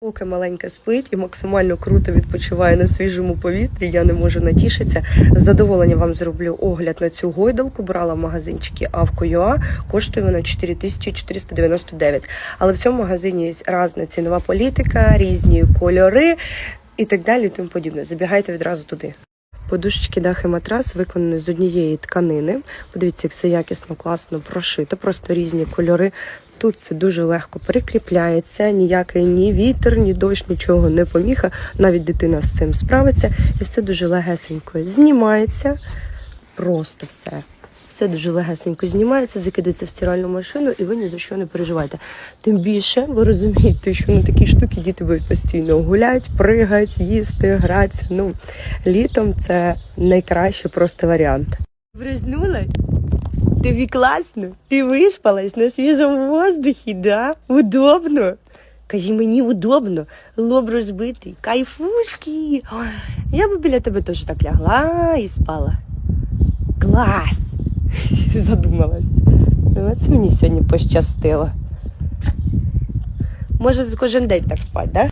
Поки маленька спить і максимально круто відпочиває на свіжому повітрі, я не можу натішитися. З задоволенням вам зроблю огляд на цю гойдалку. Брала в магазинчики Авко.ua. Коштує вона 4499. Але в цьому магазині є різна цінова політика, різні кольори і так далі. І тому подібне. Забігайте відразу туди. Подушечки, дахи, матрас виконані з однієї тканини. Подивіться, як все якісно, класно прошито, просто різні кольори. Тут це дуже легко прикріпляється, ніякий ні вітер, ні дощ, нічого не поміха. Навіть дитина з цим справиться, і все дуже легесенько знімається. Просто все. Все дуже легесенько знімається, закидається в стиральну машину, і ви ні за що не переживаєте. Тим більше ви розумієте, що на такі штуки діти будуть постійно гуляти, пригати, їсти, гратися. Ну, літом це найкращий просто варіант. Бризнулась? Тобі класно? Ти виспалась на свіжому воздухі, да? Удобно? Кажи, мені удобно, лоб розбитий, кайфушки. Ой, я би біля тебе теж так лягла і спала. Клас! Задумалась. Ну, це мені сьогодні пощастило. Може, кожен день так спати, да?